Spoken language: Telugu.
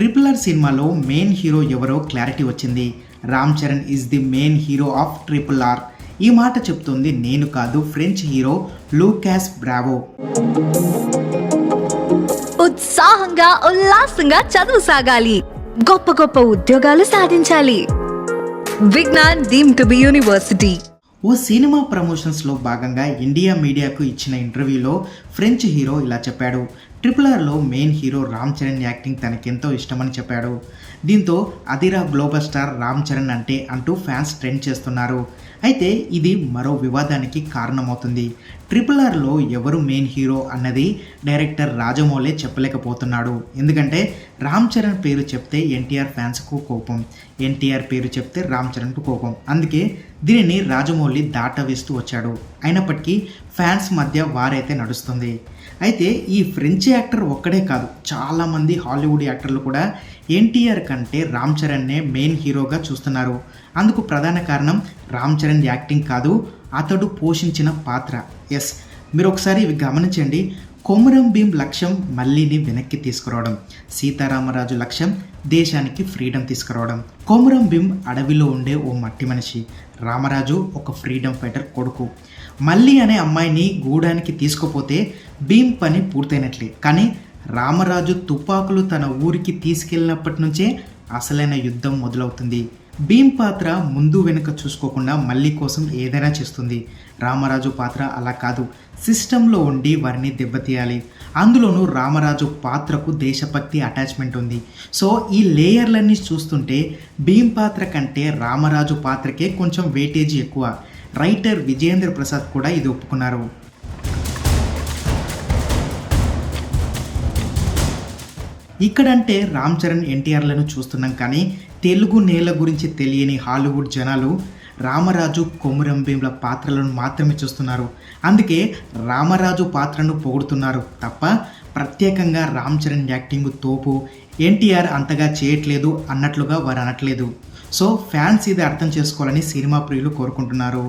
ట్రిపుల్ ఆర్ సినిమాలో మెయిన్ హీరో ఎవరో క్లారిటీ వచ్చింది. Ram Charan is the main hero of triple R ఈ మాట చెప్తుంది నేను కాదు ఫ్రెంచ్ హీరో లూకాస్ బ్రావో ఉత్సాహంగా ఉల్లాసంగా చదువు సాగాలి. గొప్ప గొప్ప ఉద్యోగాలు సాధించాలి. Vignan deemed to be university oh cinema ప్రమోషన్స్లో భాగంగా ఇండియా మీడియాకు ఇచ్చిన ఇంటర్వ్యూలో ఫ్రెంచ్ హీరో ఇలా చెప్పాడు. Triple ఆర్లో main hero Ram Charan acting తనకెంతో ఇష్టమని చెప్పాడు. దీంతో అదిరా గ్లోబల్ స్టార్ రామ్ చరణ్ అంటే అంటూ ఫ్యాన్స్ ట్రెండ్ చేస్తున్నారు. అయితే ఇది మరో వివాదానికి కారణమవుతుంది. ట్రిపుల్ ఆర్లో ఎవరు మెయిన్ హీరో అన్నది డైరెక్టర్ రాజమౌళి చెప్పలేకపోతున్నాడు. ఎందుకంటే రామ్ చరణ్ పేరు చెప్తే ఎన్టీఆర్ ఫ్యాన్స్కు కోపం. ఎన్టీఆర్ పేరు చెప్తే రామ్ చరణ్కు కోపం. అందుకే దీనిని రాజమౌళి దాటవేస్తూ వచ్చాడు. అయినప్పటికీ ఫ్యాన్స్ మధ్య వారైతే నడుస్తుంది. అయితే ఈ ఫ్రెంచ్ యాక్టర్ ఒక్కడే కాదు చాలామంది హాలీవుడ్ యాక్టర్లు కూడా ఎన్టీఆర్ కంటే రామ్ చరణ్నే మెయిన్ హీరోగా చూస్తున్నారు. అందుకు ప్రధాన కారణం రామ్ చరణ్ యాక్టింగ్ కాదు అతడు పోషించిన పాత్ర. ఎస్. మీరు ఒకసారి ఇవి గమనించండి. కొమరం భీం లక్ష్యం మళ్ళీని వెనక్కి తీసుకురావడం. సీతారామరాజు లక్ష్యం దేశానికి ఫ్రీడమ్ తీసుకురావడం. కొమరం భీం అడవిలో ఉండే ఓ మట్టి మనిషి. రామరాజు ఒక ఫ్రీడమ్ ఫైటర్ కొడుకు. మళ్ళీ అనే అమ్మాయిని గూడానికి తీసుకుపోతే భీం పని పూర్తయినట్లే. కానీ రామరాజు తుపాకులు తన ఊరికి తీసుకెళ్ళినప్పటి నుంచే అసలైన యుద్ధం మొదలవుతుంది. భీమ్ పాత్ర ముందు వెనుక చూసుకోకుండా మళ్ళీ కోసం ఏదైనా చేస్తుంది. రామరాజు పాత్ర అలా కాదు. సిస్టంలో ఉండి వారిని దెబ్బతీయాలి. అందులోనూ రామరాజు పాత్రకు దేశభక్తి అటాచ్మెంట్ ఉంది. సో ఈ లేయర్లన్నీ చూస్తుంటే భీమ్ పాత్ర కంటే రామరాజు పాత్రకే కొంచెం వెయిటేజీ ఎక్కువ. రైటర్ విజయేంద్ర ప్రసాద్ కూడా ఇది ఒప్పుకున్నారు. ఇక్కడంటే రామ్ చరణ్ ఎన్టీఆర్లను చూస్తున్నాం కానీ తెలుగు నేల గురించి తెలియని హాలీవుడ్ జనాలు రామరాజు కొమురంభీంల పాత్రలను మాత్రమే చూస్తున్నారు అందుకే రామరాజు పాత్రను పొగుడుతున్నారు తప్ప ప్రత్యేకంగా రామ్ చరణ్ యాక్టింగ్ తోపు ఎన్టీఆర్ అంతగా చేయట్లేదు అన్నట్లుగా వారు అనట్లేదు సో ఫ్యాన్స్ ఇది అర్థం చేసుకోవాలని సినిమా ప్రియులు కోరుకుంటున్నారు